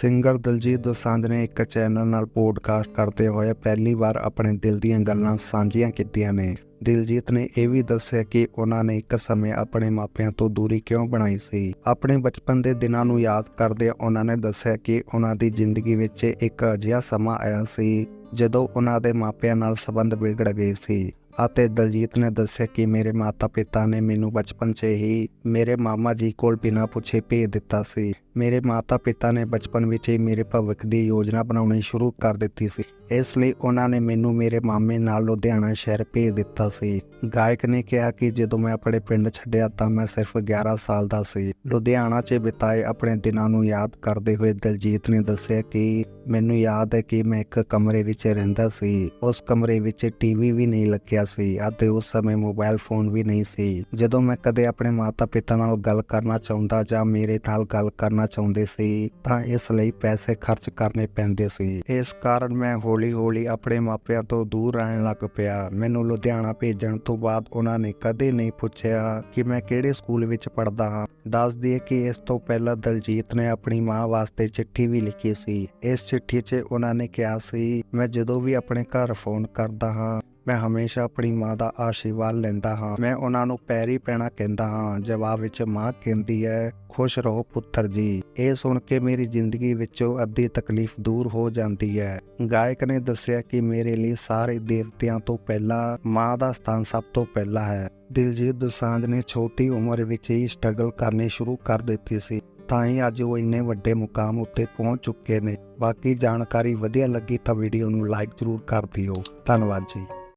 Singer Daljit Dosanjh ਨੇ ਇੱਕ channel ਨਾਲ ਪੋਡਕਾਸਟ ਕਰਦੇ ਹੋਏ ਪਹਿਲੀ ਵਾਰ ਆਪਣੇ ਦਿਲ ਦੀਆਂ ਗੱਲਾਂ ਸਾਂਝੀਆਂ ਕੀਤੀਆਂ ਨੇ। ਦਿਲਜੀਤ ਨੇ ਇਹ ਵੀ ਦੱਸਿਆ ਕਿ ਉਹਨਾਂ ਨੇ ਇੱਕ ਸਮੇਂ ਆਪਣੇ ਮਾਪਿਆਂ ਤੋਂ ਦੂਰੀ ਕਿਉਂ ਬਣਾਈ ਸੀ। ਆਪਣੇ ਬਚਪਨ ਦੇ ਦਿਨਾਂ ਨੂੰ ਯਾਦ ਕਰਦੇ ਉਹਨਾਂ ਨੇ ਦੱਸਿਆ ਕਿ ਉਹਨਾਂ ਦੀ ਜ਼ਿੰਦਗੀ ਵਿੱਚ ਇੱਕ ਅਜਿਹਾ ਸਮਾਂ ਆਇਆ ਸੀ, ਜਦੋਂ ਉਹਨਾਂ ਦੇ ਮਾਪਿਆਂ ਨਾਲ ਸੰਬੰਧ ਵਿਗੜ ਗਏ ਸੀ। ਅਤੇ ਦਲਜੀਤ ਨੇ ਦੱਸਿਆ ਕਿ ਮੇਰੇ ਮਾਤਾ-ਪਿਤਾ ਨੇ ਮੈਨੂੰ ਬਚਪਨ 'ਚ ਹੀ ਮੇਰੇ ਮਾਮਾ ਜੀ ਕੋਲ ਬਿਨਾਂ ਪੁੱਛੇ ਭੇਜ ਦਿੱਤਾ ਸੀ। ਮੇਰੇ ਮਾਤਾ-ਪਿਤਾ ਨੇ ਬਚਪਨ ਵਿੱਚ ਹੀ ਮੇਰੇ ਭਵਿੱਖ ਦੀ ਯੋਜਨਾ ਬਣਾਉਣੀ ਸ਼ੁਰੂ ਕਰ ਦਿੱਤੀ ਸੀ। ਇਸ ਲਈ ਉਹਨਾਂ ਨੇ ਮੈਨੂੰ ਮੇਰੇ ਮਾਮੇ ਨਾਲ ਲੁਧਿਆਣਾ ਸ਼ਹਿਰ ਭੇਜ ਦਿੱਤਾ ਸੀ। ਗਾਇਕ ਨੇ ਕਿਹਾ ਕਿ ਜਦੋਂ ਮੈਂ ਆਪਣੇ ਪਿੰਡ ਛੱਡਿਆ ਤਾਂ ਮੈਂ ਸਿਰਫ 11 ਸਾਲ ਦਾ ਸੀ। ਲੁਧਿਆਣਾ 'ਚ ਬਿਤਾਏ ਆਪਣੇ ਦਿਨਾਂ ਨੂੰ ਯਾਦ ਕਰਦੇ ਹੋਏ ਦਲਜੀਤ ਨੇ ਦੱਸਿਆ ਕਿ ਮੈਨੂੰ ਯਾਦ ਹੈ ਕਿ ਮੈਂ ਇੱਕ ਕਮਰੇ ਵਿੱਚ ਰਹਿੰਦਾ ਸੀ। ਉਸ ਕਮਰੇ ਵਿੱਚ ਟੀਵੀ ਵੀ ਨਹੀਂ ਲੱਗਿਆ ਸੀ ਅਤੇ ਉਸ ਸਮੇਂ ਮੋਬਾਈਲ ਫੋਨ ਵੀ ਨਹੀਂ ਸੀ। ਜਦੋਂ ਮੈਂ ਕਦੇ ਆਪਣੇ ਮਾਤਾ-ਪਿਤਾ ਨਾਲ ਗੱਲ ਕਰਨਾ ਚਾਹੁੰਦਾ ਜਾਂ ਮੇਰੇ ਨਾਲ ਗੱਲ ਕਰਨਾ ਚਾਹੁੰਦੇ ਸੀ, ਤਾਂ ਇਸ ਲਈ ਪੈਸੇ ਖਰਚ ਕਰਨੇ ਪੈਂਦੇ ਸੀ। ਇਸ ਕਾਰਨ ਮੈਂ ਹੌਲੀ-ਹੌਲੀ ਆਪਣੇ ਮਾਪਿਆਂ ਤੋਂ ਦੂਰ ਰਹਿਣ ਲੱਗ ਪਿਆ। ਮੈਨੂੰ ਲੁਧਿਆਣਾ ਭੇਜਣ ਤੋਂ ਬਾਅਦ ਉਹਨਾਂ ਨੇ ਕਦੇ ਨਹੀਂ ਪੁੱਛਿਆ ਕਿ ਮੈਂ ਕਿਹੜੇ ਸਕੂਲ ਵਿੱਚ ਪੜ੍ਹਦਾ ਹਾਂ। ਦੱਸ ਦਈਏ ਕਿ ਇਸ ਤੋਂ ਪਹਿਲਾਂ ਦਲਜੀਤ ਨੇ ਆਪਣੀ ਮਾਂ ਵਾਸਤੇ ਚਿੱਠੀ ਵੀ ਲਿਖੀ ਸੀ। ਇਸ ਚਿੱਠੀ 'ਚ ਉਹਨਾਂ ਨੇ ਕਿਹਾ ਸੀ, ਮੈਂ ਜਦੋਂ ਵੀ ਆਪਣੇ ਘਰ ਫੋਨ ਕਰਦਾ ਹਾਂ ਮੈਂ ਹਮੇਸ਼ਾ ਆਪਣੀ ਮਾਂ ਦਾ ਆਸ਼ੀਰਵਾਦ ਲੈਂਦਾ ਹਾਂ। ਮੈਂ ਉਹਨਾਂ ਨੂੰ ਪੈਰੀ ਪੈਣਾ ਕਹਿੰਦਾ ਹਾਂ। ਜਵਾਬ ਵਿੱਚ ਮਾਂ ਕਹਿੰਦੀ ਹੈ, ਖੁਸ਼ ਰਹੋ ਪੁੱਤਰ ਜੀ। ਇਹ ਸੁਣ ਕੇ ਮੇਰੀ ਜ਼ਿੰਦਗੀ ਵਿੱਚੋਂ ਅੱਧੀ ਤਕਲੀਫ ਦੂਰ ਹੋ ਜਾਂਦੀ ਹੈ। ਗਾਇਕ ਨੇ ਦੱਸਿਆ ਕਿ ਮੇਰੇ ਲਈ ਸਾਰੇ ਦੇਵਤਿਆਂ ਤੋਂ ਪਹਿਲਾਂ ਮਾਂ ਦਾ ਸਥਾਨ ਸਭ ਤੋਂ ਪਹਿਲਾਂ ਹੈ। ਦਿਲਜੀਤ ਦੋਸਾਂਝ ਨੇ ਛੋਟੀ ਉਮਰ ਵਿੱਚ ਹੀ ਸਟਰਗਲ ਕਰਨੀ ਸ਼ੁਰੂ ਕਰ ਦਿੱਤੀ ਸੀ। ਤਾਂ ਹੀ ਅੱਜ ਉਹ ਇੰਨੇ ਵੱਡੇ ਮੁਕਾਮ ਉੱਤੇ ਪਹੁੰਚ ਚੁੱਕੇ ਨੇ। ਬਾਕੀ ਜਾਣਕਾਰੀ ਵਧੀਆ ਲੱਗੀ ਤਾਂ ਵੀਡੀਓ ਨੂੰ ਲਾਈਕ ਜ਼ਰੂਰ ਕਰ ਦਿਓ। ਧੰਨਵਾਦ ਜੀ।